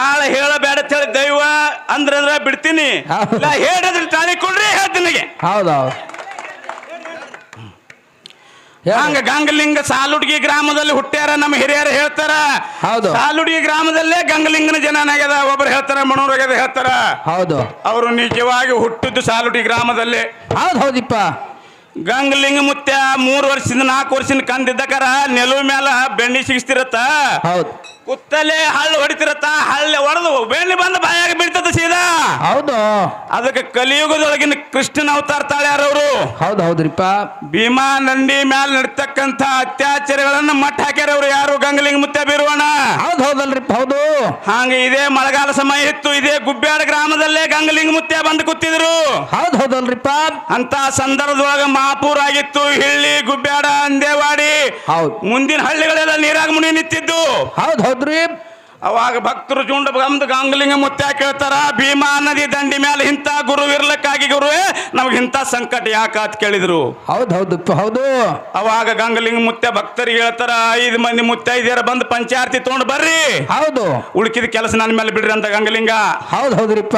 ನಾಳೆ ಹೇಳಬೇಡ ಅಂತ ಹೇಳಿ ದೈವ ಅಂದ್ರೆ ಅಂದ್ರ ಬಿಡ್ತೀನಿ. ಇಲ್ಲ ಹೇಳಿದ್ರೆ ತಾಳಿ ಕೊಡ್ರಿ ಹೇಳ್ತೀನಿ ಹೌದೌದು ಹಂಗ ಗಂಗಲಿಂಗ ಸಾಲುಡ್ಗಿ ಗ್ರಾಮದಲ್ಲಿ ಹುಟ್ಟ್ಯಾರ ನಮ್ಮ ಹಿರಿಯರು ಹೇಳ್ತಾರ. ಹೌದು. ಸಾಲುಡ್ಗಿ ಗ್ರಾಮದಲ್ಲೇ ಗಂಗಲಿಂಗನ ಜನನಾಗ್ಯದ ಒಬ್ರು ಹೇಳ್ತಾರ ಮನೋರಾಗ್ಯದ ಹೇಳ್ತಾರ. ಹೌದು. ಅವರು ನಿಜವಾಗಿ ಹುಟ್ಟಿದ್ದು ಸಾಲುಡಿ ಗ್ರಾಮದಲ್ಲಿ. ಹೌದು ಹೌದಿಪ್ಪ. ಗಂಗಲಿಂಗ ಮುತ್ಯ ಮೂರು ವರ್ಷದಿಂದ ನಾಲ್ಕು ವರ್ಷದಿಂದ ಕಂದಿದ್ದಕರ ನೆಲುವ ಮ್ಯಾಲ ಬೆಣ್ಣಿ ಸಿಗಿಸ್ತಿರತ್ತ. ಹೌದು. ಕುತ್ತಲೆ ಹಳ್ಳ ಹೊಡಿತಿರತ್ತ? ಹಳ್ಳ ಹೊಡೆದು ಬೆಣ್ಣಿ ಬಂದು ಬಾಯಾಗ ಬೀಳ್ತದ ಸೀದಾ? ಹೌದು. ಅದಕ್ಕೆ ಕಲಿಯುಗದೊಳಗಿನ ಕೃಷ್ಣನ ಅವತಾರ ತಾಳ್ಯಾರವರು ಹೌದು ಹೌದ್ರಿಪ್ಪ. ಭೀಮಾ ನಂದಿ ಮ್ಯಾಲ ನಡ್ತಕ್ಕಂತ ಅತ್ಯಾಚಾರಗಳನ್ನ ಮಟ್ಟ ಹಾಕ್ಯಾರ ಅವ್ರು ಯಾರು? ಗಂಗಲಿಂಗ ಮುತ್ಯ ಬೀರುವಣ ಹೌದು ಹೌದಲ್ರಿಪ್ಪ ಹೌದು. ಹಂಗ ಇದೇ ಮಳೆಗಾಲ ಸಮಯ ಇತ್ತು. ಇದೇ ಗುಬ್ಬ್ಯಾಡ ಗ್ರಾಮದಲ್ಲೇ ಗಂಗಲಿಂಗ ಮುತ್ಯ ಬಂದು ಕೂತಿದ್ರು. ಹೌದು ಹೌದಲ್ರಿಪ್ಪ. ಅಂತ ಸಂದರ್ಭದೊಳಗ ಮಹಾಪೂರ್ ಆಗಿತ್ತು. ಹಿಳ್ಳಿ ಗುಬ್ಬ್ಯಾಡ ಅಂದೇವಾಡಿ. ಹೌದು. ಮುಂದಿನ ಹಳ್ಳಿಗಳೆಲ್ಲ ನೀರಾಗ ಮುನಿ ನಿಂತಿದ್ದು. ಹೌದು. ಹೌದ್ರಿ ಅವಾಗ ಭಕ್ತರು ಚುಂಡ ಬಂದು ಗಂಗಲಿಂಗ ಮುತ್ಯ ಕೇಳ್ತಾರ ಭೀಮಾ ನದಿ ದಂಡಿ ಮೇಲೆ ಇಂಥ ಗುರು ಇರ್ಲಕ್ಕಾಗಿ ಗುರುವೇ ನಮ್ಗೆ ಇಂಥ ಸಂಕಟ ಯಾಕ ಅಂತ ಕೇಳಿದ್ರು? ಹೌದು ಹೌದು ಹೌದು. ಅವಾಗ ಗಂಗಲಿಂಗ ಮುತ್ಯ ಭಕ್ತರಿಗೆ ಹೇಳ್ತಾರ ಐದು ಮಂದಿ ಮುತ್ತೈದ್ಯರ ಬಂದು ಪಂಚಾಯತಿ ತಗೊಂಡು ಬರ್ರಿ. ಹೌದು. ಉಳ್ಕಿದ ಕೆಲಸ ನನ್ನ ಮೇಲೆ ಬಿಡ್ರಿ ಅಂತ ಗಂಗಲಿಂಗ. ಹೌದು ಹೌದ್ರಿಪ್ಪ.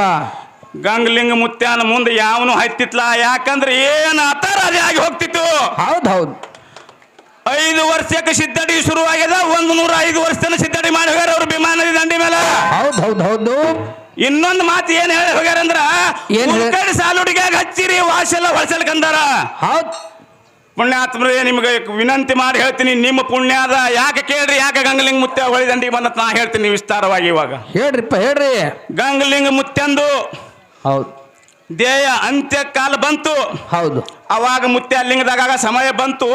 ಗಂಗಲಿಂಗ ಮುತ್ಯಾನ ಮುಂದೆ ಯಾವನು ಹತ್ತಿತ್ಲಾ? ಯಾಕಂದ್ರೆ ಏನು ಅತಾರಾಜಿ ಆಗಿ ಹೋಗ್ತಿತ್ತು. ಹೌದು ಹೌದು. ಐದು ವರ್ಷಕ್ಕೆ ಸಿದ್ಧಡಿ ಶುರುವಾಗ್ಯದ ಒಂದು ನೂರ ಐದು ವರ್ಷ ಸಿದ್ಧಡಿ ಮಾಡಿ ಹೋಗ್ಯಾರ ಅವ್ರು ವಿಮಾನದ ನದಿ ದಂಡಿ ಮೇಲೆ. ಹೌದು ಹೌದು ಹೌದು. ಇನ್ನೊಂದು ಮಾತು ಏನ್ ಹೇಳಿ ಏನ್ ಹೇಳ- ಕಡೆ ಸಾಲುಡಿಗಾಗ ಹಚ್ಚಿರಿ ವಾಸೆಲ್ಲ ಹೊಳಸಲ್ಕಂದಾರ ಹೌದು. ಪುಣ್ಯಾತ್ಮರೇ ನಿಮ್ಗೆ ವಿನಂತಿ ಮಾಡಿ ಹೇಳ್ತೀನಿ ನಿಮ್ಮ ಪುಣ್ಯಾದ ಯಾಕೆ ಕೇಳ್ರಿ ಯಾಕೆ ಗಂಗಲಿಂಗ ಮುತ್ಯ ಹೊಳಿದಂಡಿ ಬಂದತ್ ನಾ ಹೇಳ್ತೀನಿ ವಿಸ್ತಾರವಾಗಿ ಇವಾಗ. ಹೇಳ್ರಿಪ್ಪ ಹೇಳ್ರಿ. ಗಂಗಲಿಂಗ ಮುತ್ಯಂದು ಹೌದು. ದೇಯ ಅಂತ್ಯ ಕಾಲ ಬಂತು. ಹೌದು. ಅವಾಗ ಮುತ್ಯ ಲಿಂಗದಾಗ ಸಮಯ ಬಂತು.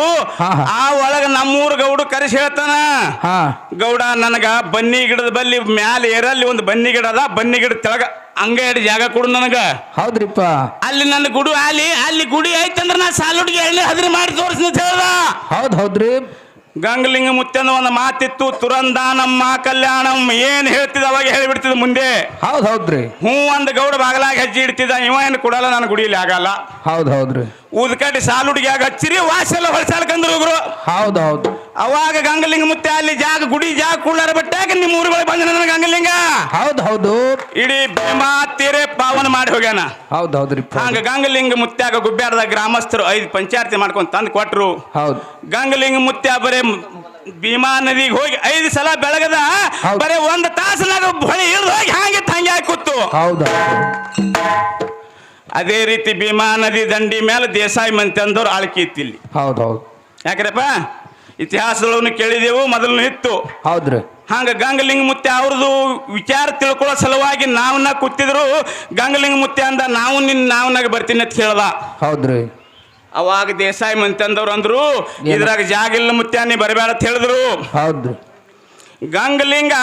ಆ ಒಳಗ ನಮ್ಮೂರ ಗೌಡ ಕರೆಸಿ ಹೇಳ್ತಾನ. ಗೌಡ ನನಗ ಬನ್ನಿ ಗಿಡದ ಬಲ್ಲಿ ಮ್ಯಾಲ ಏರಲ್ಲಿ ಒಂದು ಬನ್ನಿ ಗಿಡ ಅದ. ಬನ್ನಿ ಗಿಡ ತೆಳಗ ಹಂಗ ಎರಡು ಜಾಗ ಕೊಡು ನನಗ. ಹೌದ್ರಿಪ್ಪ. ಅಲ್ಲಿ ನನ್ನ ಗುಡು ಅಲ್ಲಿ ಅಲ್ಲಿ ಗುಡಿ ಐತಂದ್ರ ನಾ ಸಾಲುಡ್ಗೆ ಎಣ್ಣೆ ಹದ್ರಿ ಮಾಡಿ ತೋರಿಸ್ತೀನಿ ಅಂತ ಹೇಳ್ದ. ಹೌದು ಹೌದ್ರಿ. ಗಂಗಲಿಂಗ ಮುತ್ಯನ ಒಂದು ಮಾತಿತ್ತು ತುರಂದಾನಮ್ಮ ಕಲ್ಯಾಣಂ ಏನ್ ಹೇಳ್ತಿದ್ದ ಅವಾಗ ಹೇಳಿಬಿಡ್ತಿದ್ ಮುಂದೆ. ಹೌದು ಹೌದ್ರಿ. ಹ್ಞೂ ಒಂದು ಗೌಡ ಬಾಗಲಾಗ ಹೆಜ್ಜೆ ಇಡ್ತಿದ್ದ ಇವ ಏನು ಕೊಡಲ್ಲ ನಾನು ಗುಡಿಯಲ್ಲಿ ಆಗಲ್ಲ. ಹೌದು ಹೌದ್ರಿ. ಊದ್ಕಟ್ಟಿ ಹುಡುಗಿಯಾಗ ಹಚ್ಚಿರಿ ವಾಸೆಲ್ಲ ಹೊಳಸಾಳ್ಕಂದ್ರು ಹೋಗ್ರು ಹೌದು ಹೌದು. ಅವಾಗ ಗಂಗಲಿಂಗ ಮುತ್ತೆ ಅಲ್ಲಿ ಜಾಗ ಗುಡಿ ಜಾಗ ಕುಳ್ಳಾರ ಬಟ್ಟಾಗ ನಿಮ್ಮ ಊರುಗಳಿಗೆ ಬಂದ ನನ್ನ ಗಂಗಲಿಂಗ. ಹೌದು ಹೌದು. ಇಡೀ ಭೀಮಾ ತೀರೆ ಪಾವನ ಮಾಡಿ ಹೋಗ್ಯಾನ. ಹೌದು ಹೌದ್ರಿ ಹಂಗ ಗಂಗಲಿಂಗ ಮುತ್ಯಾಗ ಗುಬ್ಬ್ಯಾಡದ ಗ್ರಾಮಸ್ಥರು ಐದು ಪಂಚಾಯತಿ ಮಾಡ್ಕೊಂಡು ತಂದು ಕೊಟ್ರು. ಹೌದು. ಗಂಗಲಿಂಗ ಮುತ್ಯ ಬರೇ ಭೀಮಾ ನದಿಗೆ ಹೋಗಿ ಐದು ಸಲ ಬೆಳಗದ. ಬರೇ ಒಂದು ತಾಸನಾಗ ಹೊಳಿ ಇಳಿದು ಹೋಗಿ ಹಂಗೆ ತಂಗಿ ಹಾಕಿ ಕೂತು. ಹೌದು ಅದೇ ರೀತಿ ಭೀಮಾ ನದಿ ದಂಡಿ ಮೇಲೆ ದೇಸಾಯಿ ಮಂತಿ ಅಂದವ್ರು ಆಳ್ಕಿ ಇತ್ತು ಇಲ್ಲಿ ಹೌದು ಹೌದು. ಯಾಕ್ರಪ್ಪ? ಇತಿಹಾಸದೊಳನ್ನು ಕೇಳಿದೆವು ಮೊದಲನೇ ಇತ್ತು. ಹೌದ್ರಿ. ಹಂಗ ಗಂಗಲಿಂಗ ಮುತ್ತೆ ಅವ್ರದ್ದು ವಿಚಾರ ತಿಳ್ಕೊಳ್ಳೋ ಸಲುವಾಗಿ ನಾವನ್ನ ಕೂತಿದ್ರು ಗಂಗಲಿಂಗ ಮುತ್ತೆ ಅಂದ ನಾವು ನಿನ್ನ ನಾವನಾಗ ಬರ್ತೀನಿ ಅಂತ ಹೇಳ್ದ. ಹೌದ್ರಿ. ಅವಾಗ ದೇಸಾಯಿ ಮಂತಂದವ್ರು ಅಂದ್ರು? ಇದ್ರಾಗ ಜಾಗ ಇಲ್ಲ ಮುತ್ಯ ನೀ ಬರಬೇಡ ಅಂತ ಹೇಳಿದ್ರು. ಹೌದ್ರಿ. ಗಂಗಲಿಂಗ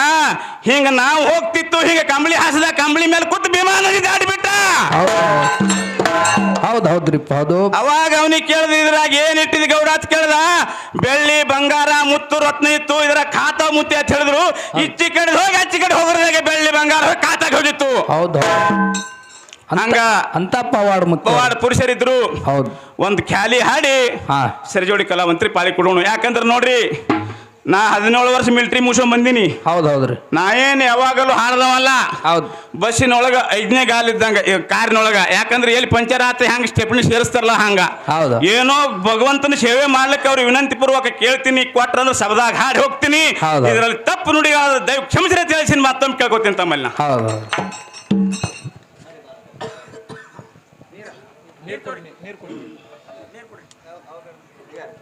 ಹಿಂಗ ನಾವು ಹೋಗ್ತಿತ್ತು ಹಿಂಗ ಕಂಬಳಿ ಹಾಸದ ಕಂಬಳಿ ಮೇಲೆ ಕೂತು ವಿಮಾನ ದಾಟಿಬಿಟ್ಟ ಹೌದು ಹೌದು ಹೌದ್ರಿಪ್ಪ ಹೌದು. ಅವಾಗ ಅವನಿಗೆ ಕೇಳಿದ ಇದ್ರಾಗ ಏನ್ ಇಟ್ಟಿದ್ ಗೌಡ ಅಂತ ಕೇಳ್ದ? ಬೆಳ್ಳಿ ಬಂಗಾರ ಮುತ್ತು ರತ್ನ ಇತ್ತು ಇದ್ರ ಖಾತ ಮುತ್ತಿ ಅಂತ ಹೇಳಿದ್ರು. ಇಚ್ಚಿ ಕಡೆ ಹೋಗಿ ಅಚ್ಚಿ ಕಡೆ ಹೋಗ್ರದಾಗ ಬೆಳ್ಳಿ ಬಂಗಾರ ಖಾತಾಗ ಹೋಗಿತ್ತು. ಹೌದು ಹಂಗ ಅಂತ ಪವಾಡ್ ಮುತ್ತ ಪವಾಡ ಪುರುಷರಿದ್ರು. ಹೌದು. ಒಂದು ಖ್ಯಾಲಿ ಹಾಡಿ ಹಾ. ಸರಿಜೋಡಿ ಕಲಾವಂತ್ರಿ ಪಾಲಿ ಕೊಡೋಣ. ಯಾಕಂದ್ರೆ ನೋಡ್ರಿ ನಾ ಹದಿನೇಳು ವರ್ಷ ಮಿಲ್ಟ್ರಿ ಮುಗಿಸ್ಕೊಂಡ್ ಬಂದೀನಿ. ಹೌದು ಹೌದ್ರಿ ನಾ ಏನು ಯಾವಾಗಲೂ ಹಾಡ್ದವಲ್ಲ. ಹೌದು. ಬಸ್ಸಿನೊಳಗ ಐದನೇ ಗಾಲ್ ಇದ್ದಂಗ ಈ ಕಾರಿನೊಳಗ. ಯಾಕಂದ್ರೆ ಎಲ್ಲಿ ಪಂಚರ್ ಆತ ಹೆಂಗ್ ಸ್ಟೆಪ್ನಿ ಸೇರಿಸ್ತಾರಲ್ಲ ಹಂಗ. ಹೌದು. ಏನೋ ಭಗವಂತನ ಸೇವೆ ಮಾಡ್ಲಿಕ್ಕೆ ಅವ್ರು ವಿನಂತಿ ಪೂರ್ವಕ ಕೇಳ್ತೀನಿ ಕೊಟ್ರಂದ್ರೆ ಸಬದಾಗ ಹಾಡಿ ಹೋಗ್ತೀನಿ. ಇದ್ರಲ್ಲಿ ಇದರಲ್ಲಿ ತಪ್ಪು ನುಡಿ ದೈವ ಕ್ಷಮಿಸಿರ ತಿಳಿಸಿನ ಮತ್ತೊಮ್ಮೆ ಕೇಳ್ಕೊತೀನಿ ತಮ್ಮಲ್ಲಿ ನಾ. ಹೌದು ಹೌದು.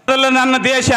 ಮೊದಲು ನನ್ನ ದೇಶ.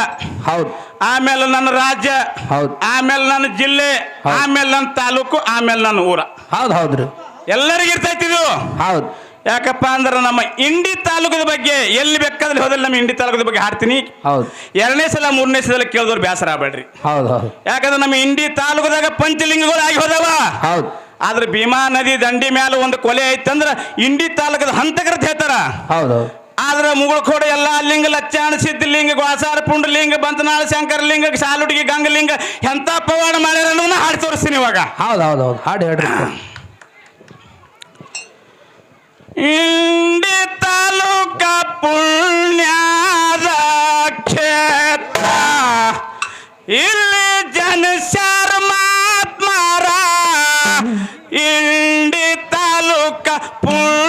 ಹೌದು. ಆಮೇಲೆ ನನ್ನ ರಾಜ್ಯ ಹೌದು. ಆಮೇಲೆ ನನ್ನ ಜಿಲ್ಲೆ. ಆಮೇಲೆ ನನ್ನ ತಾಲೂಕು ಆಮೇಲೆ ನನ್ನ ಊರ. ಹೌದು ಹೌದ್ರಿ ಎಲ್ಲರಿಗೂ ಇರ್ತೈತಿ ಇದು? ಹೌದು. ಯಾಕಪ್ಪ ಅಂದ್ರೆ ನಮ್ಮ ಇಂಡಿ ತಾಲೂಕದ ಬಗ್ಗೆ ಎಲ್ಲಿ ಬೇಕಾದ್ರೆ ಹೋದಲ್ಲಿ ನಮ್ಮ ಇಂಡಿ ತಾಲೂಕದ ಬಗ್ಗೆ ಹಾಡ್ತೀನಿ. ಹೌದು. ಎರಡನೇ ಸಲ ಮೂರನೇ ಸಲ ಕೇಳಿದವ್ರು ಬೇಸರ ಆಗ್ಬೇಡ್ರಿ. ಹೌದು ಹೌದು. ಯಾಕಂದ್ರೆ ನಮ್ಮ ಇಂಡಿ ತಾಲೂಕದಾಗ ಪಂಚಲಿಂಗಗಳು ಆಗಿ ಹೋದವ. ಹೌದು. ಆದ್ರೆ ಭೀಮಾ ನದಿ ದಂಡಿ ಮ್ಯಾಲ ಒಂದು ಕೊಲೆ ಐತಂದ್ರ ಇಂಡಿ ತಾಲೂಕದ ಹಂತಕರ ಅಂತ ಹೇಳ್ತಾರ ಹೌದು. ಆದ್ರೆ ಮುಗುಳ್ಕೋಡು ಎಲ್ಲ ಲಿಂಗ ಲಚ್ಚಾಣ ಸಿದ್ಧಲಿಂಗ ಗ್ವಾಸಾರ ಪುಂಡಲಿಂಗ ಬಂತನಾಳ ಶಂಕರಲಿಂಗ ಸಾಲುಡಿಗೆ ಗಂಗಲಿಂಗ ಎಂತ ಪವಾಡ ಮಾಡ್ಯಾರ ಅನ್ನೋದನ್ನ ಹಾಡಿ ತೋರಿಸ್ತೀನಿ ಇವಾಗ. ಹೌದು ಹೌದು ಹೌದು ಹಾಡು ಹೇಳ್ರಿ. ಇಂಡಿ ತಾಲೂಕ ಪುಣ್ಯದ ಕ್ಷೇತ್ರ. ಇಲ್ಲಿ ಜನಶಾರ ಶರ್ಮಾತ್ಮಾರ. ಇಂಡಿ ತಾಲೂಕ ಪುಣ್ಯದ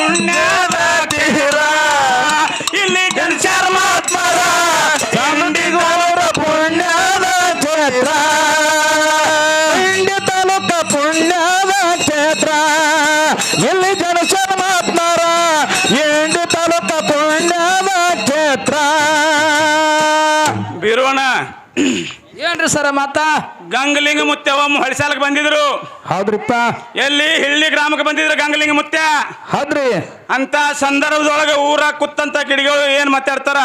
ಪುಣ್ಯದ ತೀರ? ಇಲ್ಲಿ ಜನಶರ್ಮಾತ್ಮರ ದಂಡಿಗೌರ ಪುಣ್ಯದ ಕ್ಷೇತ್ರ. ಇಂಡಿ ತಾಲೂಕ ಪುಣ್ಯದ ಕ್ಷೇತ್ರ. ಇಲ್ಲಿ ಜನಶರ್ಮಾತ್ಮರ ಇಂಡಿ ತಾಲೂಕ ಪುಣ್ಯದ ಕ್ಷೇತ್ರ. ಬೀರೋಣ ಏನ್ರಿ ಸರ ಮಾತ ಗಂಗಲಿಂಗ ಮುತ್ಯವ ಹೊಳಸಾಲಕ್ಕೆ ಬಂದಿದ್ರು. ಹೌದ್ರಿಪ್ಪ. ಎಲ್ಲಿ ಹಿಳ್ಳಿ ಗ್ರಾಮಕ್ಕೆ ಬಂದಿದ್ರು ಗಂಗಲಿಂಗ ಮುತ್ಯ. ಹೌದ್ರಿ. ಅಂತ ಸಂದರ್ಭದೊಳಗೆ ಊರ ಕುತ್ತಂತ ಕಿಡಿಗಳು ಏನ್ ಮಾತಾಡ್ತಾರ?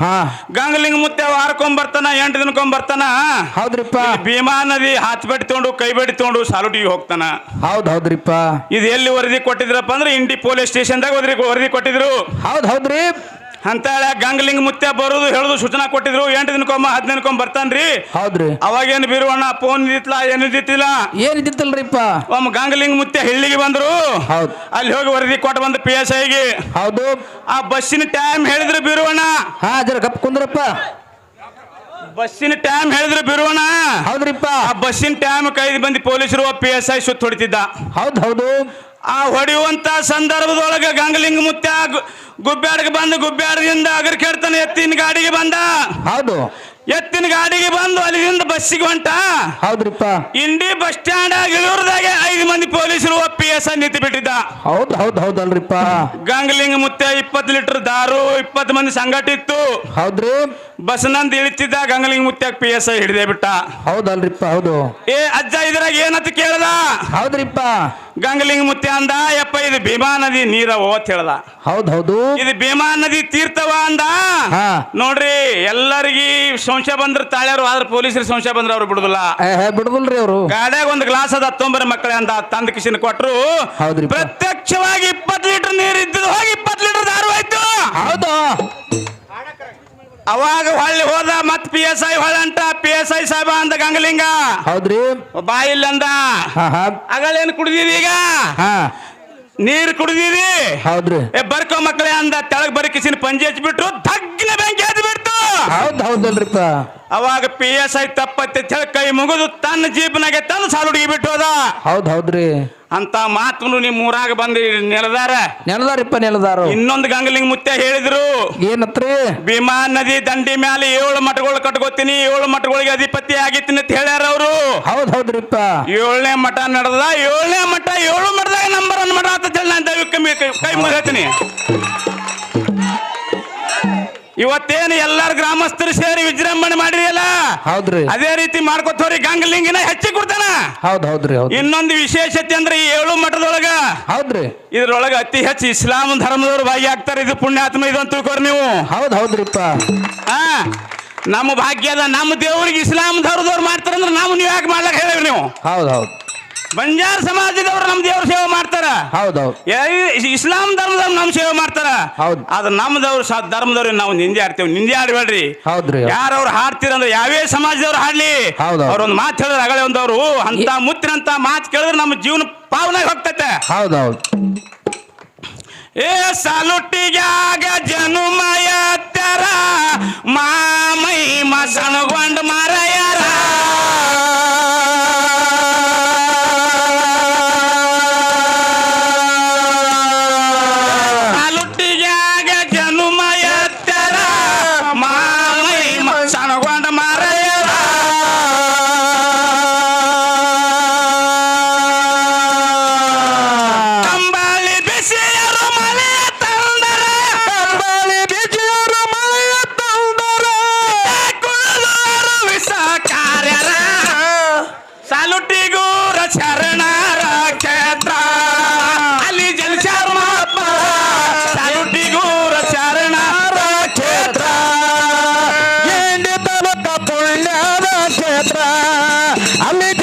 ಹಾ. ಗಂಗಲಿಂಗ ಮುತ್ಯ ವಾರಕೊಂಡ್ ಬರ್ತಾನ ಎಂಟು ದಿನಕ್ಕೊಂಡ್ ಬರ್ತಾನ? ಹೌದ್ರಿಪ್ಪ. ಭೀಮಾ ನದಿ ಹಾತ್ ಬೆಟ್ಟಿ ತಗೊಂಡು ಕೈ ಬೆಟ್ಟಿ ತಗೊಂಡು ಸಾಲುಟಿಗೆ ಹೋಗ್ತಾನ. ಹೌದ್ ಹೌದ್ರಿಪ್ಪ. ಇದು ಎಲ್ಲಿ ವರದಿ ಕೊಟ್ಟಿದ್ರಪ್ಪ ಅಂದ್ರೆ ಇಂಡಿ ಪೊಲೀಸ್ ಸ್ಟೇಷನ್ದಾಗ ವರದಿ ವರದಿ ಕೊಟ್ಟಿದ್ರು. ಹೌದ್ ಹೌದ್ರಿ. ಅಂತ ಗಂಗ್ಲಿಂಗ್ ಗಂಗಲಿಂಗ ಮುತ್ಯ ಬರೋದು ಹೇಳುದು ಸೂಚನಾ ಕೊಟ್ಟಿದ್ರು. ಎಂಟು ದಿನಕ್ಕೊಮ್ಮ ಹತ್ತು ದಿನಕ್ಕೊಮ್ಮ ಬರ್ತಾನ್ರಿ. ಹೌದ್ರಿ. ಅವಾಗೇನು ಬೀರುವಣ್ಣ ಫೋನ್ ಇದ್ದಿತ್ತಲ್ಲ ಏನು ಇದ್ದಿತ್ತಿಲ್ಲ? ಏನಿದ್ದಿತ್ತಲ್ರಿಪ್ಪ ಒಮ್ಮ ಗಂಗ್ಲಿಂಗ್ ಮುತ್ಯ ಹಳ್ಳಿಗೆ ಬಂದ್ರು. ಹೌದ್. ಅಲ್ಲಿ ಹೋಗಿ ವರದಿ ಕೊಟ್ಟು ಬಂದು ಪಿ ಎಸ್ ಐಗೆ ಹೌದು. ಆ ಬಸ್ಸಿನ ಟೈಮ್ ಹೇಳಿದ್ರು ಬೀರುವಣ್ಣ. ಹಾ ಜರ ಗಪ್ ಕುಂದ್ರಪ್ಪ. ಬಸ್ಸಿನ ಟೈಮ್ ಹೇಳಿದ್ರು ಬಿರುವಣ ಹೌದ್ರಿಪ್ಪ. ಆ ಬಸ್ಸಿನ ಟೈಮ್ ಕೈದು ಬಂದು ಪೊಲೀಸರು ಪಿ ಎಸ್ ಐ ಸುತ್ತ ಹೊಡಿತಿದ್ದ. ಹೌದ್ ಹೌದು. ಆ ಹೊಡೆಯುವಂತ ಸಂದರ್ಭದೊಳಗೆ ಗಂಗಲಿಂಗ ಮುತ್ಯ ಗು- ಗುಬ್ಬ್ಯಾಡಕ್ಕೆ ಬಂದು ಗುಬ್ಬ್ಯಾಡದಿಂದ ಅಗರ್ ಕೇಳ್ತಾನೆ ಎತ್ತಿನ ಗಾಡಿಗೆ ಬಂದ. ಹೌದು. ಎತ್ತಿನ ಗಾಡಿಗೆ ಬಂದು ಅಲ್ಲಿಂದ ಬಸ್ಸಿಗೆ ಹೊಂಟ. ಹೌದ್ರಿಪ್ಪ. ಇಂಡಿ ಬಸ್ ಸ್ಟ್ಯಾಂಡ್ ಇಳಿಯೋರ್ದಾಗೆ ಐದು ಮಂದಿ ಪೊಲೀಸರು ಪಿ ಎಸ್ ಐ ನಿಂತು ಬಿಟ್ಟಿದ್ದ. ಹೌದ್ ಹೌದ್ ಹೌದಲ್ರಿಪ್ಪ. ಗಂಗ್ಲಿಂಗ್ ಮುತ್ತೆ ಇಪ್ಪತ್ತು ಲೀಟರ್ ದಾರು ಇಪ್ಪತ್ತು ಮಂದಿ ಸಂಘಟಿತ್ತು ಇತ್ತು ಹೌದ್ರಿ. ಬಸ್ನಂದ್ ಇಳಿತಿದ್ದ ಗಂಗಲಿಂಗ ಮುತ್ಯಾಗ ಪಿ ಎಸ್ ಐ ಹಿಡಿದೇ ಬಿಟ್ಟ. ಹೌದಲ್ರಿಪ್ಪ ಹೌದು. ಏ ಅಜ್ಜ ಇದ್ರಾಗ ಏನಂತ ಕೇಳ್ದ? ಹೌದ್ರಿಪ್ಪ. ಗಂಗಲಿಂಗ ಮುತ್ಯ ಅಂದ ಯಪ್ಪ ಇದು ಭೀಮಾ ನದಿ ನೀರ ಓತ್ ಹೇಳ್ದ. ಹೌದ್ ಹೌದು ಇದು ಭೀಮಾ ನದಿ ತೀರ್ಥವ ಅಂದ? ಹಾ. ನೋಡ್ರಿ ಎಲ್ಲರಿಗಿ ಸಂಶಯ ಬಂದ್ರ ತಾಳ್ಯಾರು ಆದ್ರ ಪೊಲೀಸರು ಸಂಶಯ ಬಂದ್ರ ಅವ್ರು ಬಿಡುದಿಲ್ಲ. ಏ ಹೇ, ಬಿಡುದಿಲ್ರಿ ಅವರು. ಗಾಡ್ಯಾಗ ಒಂದು ಗ್ಲಾಸ್ ಅದ ಹತ್ತೊಂಬರ ಮಕ್ಕಳೇ ಅಂದ ತಂದ ಕಿಶನ್ ಕೊಟ್ರು. ಹೌದ್ರಿ. ಪ್ರತ್ಯಕ್ಷವಾಗಿ ಇಪ್ಪತ್ತು ಲೀಟರ್ ನೀರು ಇದ್ದು ಹೋಗಿ ಇಪ್ಪತ್ತು ಲೀಟರ್ ದಾರು ಆಯ್ತು ಹೌದು. ಅವಾಗ ಹೊಳ್ಳಿ ಹೋದ ಮತ್ ಪಿ ಎಸ್ ಐ ಹೊಳ್ಳಂಟ ಪಿ ಎಸ್ ಐ ಸಾಹೇಬ ಅಂದ ಗಂಗಲಿಂಗ. ಹೌದ್ರಿ? ಬಾಯಿಲ್ ಅಂದ. ಅಗಳೇನ್ ಕುಡಿದಿರಿ ಈಗ? ಹಾ. ನೀರು ಕುಡಿದಿರಿ ಹೌದ್ರಿ. ಬರ್ಕೋ ಮಕ್ಕಳೇ ಅಂದ. ತೆಳಗ್ ಬರೀ ಪಂಜೆ ಪಂಜಿ ಹಚ್ಬಿಟ್ರು. ತಗ್ಗಿನ ಬೆಂಕಿ ಬಿಡ್ತು. ಹೌದ್ ಹೌದಲ್ರಿಪ್ಪ ಅವಾಗ ಪಿ ಎಸ್ ಐ ತಪ್ಪತ್ತೆ ಹೇಳಿ ಕೈ ಮುಗಿದು ತನ್ನ ಜೀಪ್ನಾಗೆ ತನ್ನ ಸಾಲು ಹುಡುಗಿ ಬಿಟ್ಟು ಹೋದ. ಹೌದ್ ಹೌದ್ರಿ. ಅಂತ ಮಾತು ನಿಮ್ ಊರಾಗ ಬಂದು ನೆಲದಾರ. ನೆಲದಾರಿಪ್ಪ ನೆಲದಾರು. ಇನ್ನೊಂದು ಗಂಗಲಿಂಗ್ ಮುತ್ತೆ ಹೇಳಿದ್ರು. ಏನತ್ರಿ? ಭೀಮಾ ನದಿ ದಂಡಿ ಮ್ಯಾಲೆ ಏಳು ಮಠಗಳು ಕಟ್ಕೋತೀನಿ ಏಳು ಮಠಗಳಿಗೆ ಅಧಿಪತಿ ಆಗಿತ್ತೀನಿ ಅಂತ ಹೇಳ್ಯಾರ ಅವರು. ಹೌದ್ ಹೌದ್ರಿಪ್ಪ. ಏಳನೇ ಮಠ ನಡೆದ ಏಳನೇ ಮಠ ಏಳು ಮಠದಾಗ ನಂಬರ್ ಒನ್ ಮಠ ಅಂತ ಹೇಳಿ ನಾನು ಕೈ- ಹೇಳ್ತೀನಿ. ಇವತ್ತೇನು ಎಲ್ಲಾರು ಗ್ರಾಮಸ್ಥರು ಸೇರಿ ವಿಜೃಂಭಣೆ ಮಾಡಿರಿಯಲ್ಲ ಹೌದ್ರಿ. ಅದೇ ರೀತಿ ಮಾಡ್ಕೊತವ್ರಿ ಗಂಗಲಿಂಗಿನ ಹೆಚ್ಚಿ ಕೊಡ್ತಾನ. ಹೌದ್ ಹೌದ್ರಿ ಹೌದ್ ಇನ್ನೊಂದು ವಿಶೇಷತೆ ಅಂದ್ರೆ ಈ ಏಳು ಮಠದೊಳಗ. ಹೌದ್ರಿ. ಇದ್ರೊಳಗ ಅತಿ ಹೆಚ್ಚು ಇಸ್ಲಾಂ ಧರ್ಮದವರು ಭಾಗಿಯಾಗ್ತಾರೆ ಇದು ಪುಣ್ಯಾತ್ಮ ಇದು ಅಂತ ತಿಳ್ಕೊರಿ ನೀವು. ಹೌದ್ ಹೌದ್ರಿಪ್ಪ. ಹಾ ನಮ್ಮ ಭಾಗ್ಯದ ನಮ್ಮ ದೇವರಿಗೆ ಇಸ್ಲಾಂ ಧರ್ಮದವ್ರು ಮಾಡ್ತಾರಂದ್ರೆ ನಾವು ನೀವು ಯಾಕೆ ಮಾಡ್ಲಕ್ ಹೇಳಿರಿ ನೀವು? ಹೌದ್ ಹೌದ್. ಬಂಜಾರ ಸಮಾಜದವ್ರು ನಮ್ಮ ದೇವ್ರ ಸೇವೆ ಮಾಡ್ತಾರ. ಹೌದೌದು. ಇಸ್ಲಾಂ ಧರ್ಮದವ್ರು ನಮ್ಮ ಸೇವೆ ಮಾಡ್ತಾರ. ಹೌದು. ಅದು ನಮ್ಮದವ್ರು ಸ ಧರ್ಮದವ್ರು ನಾವು ನಿಂದೆ ಆಡ್ತೇವೆ ನಿಂದೆ ಆಡ್ಬೇಡ್ರಿ. ಹೌದ್ರಿ. ಯಾರವ್ರು ಹಾಡ್ತೀರಂದ್ರೆ ಯಾವೇ ಸಮಾಜದವ್ರು ಹಾಡ್ಲಿ. ಹೌದು. ಅವ್ರೊಂದು ಮಾತು ಹೇಳಿದ್ರೆ ಅಗಲೇ ಒಂದವ್ರು ಅಂತ ಮುತ್ತಿನಂತ ಮಾತು ಕೇಳಿದ್ರೆ ನಮ್ಮ ಜೀವನ ಪಾವನಾಗಿ ಹೋಗ್ತೈತೆ. ಹೌದೌದು. ಏ ಸಾಲುಟ್ಟಿಗ್ಯಾಗ ಜನುಮಯ ತರ ಮಾಮೈ ಮಸಣಗೊಂಡ್ ಮಾರಯ್ಯಾರ. ಕ್ಷೇತ್ರ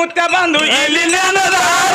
ಮುತ್ಯ ಬಂದು ಇಲ್ಲಿ ನೆನದಾರ.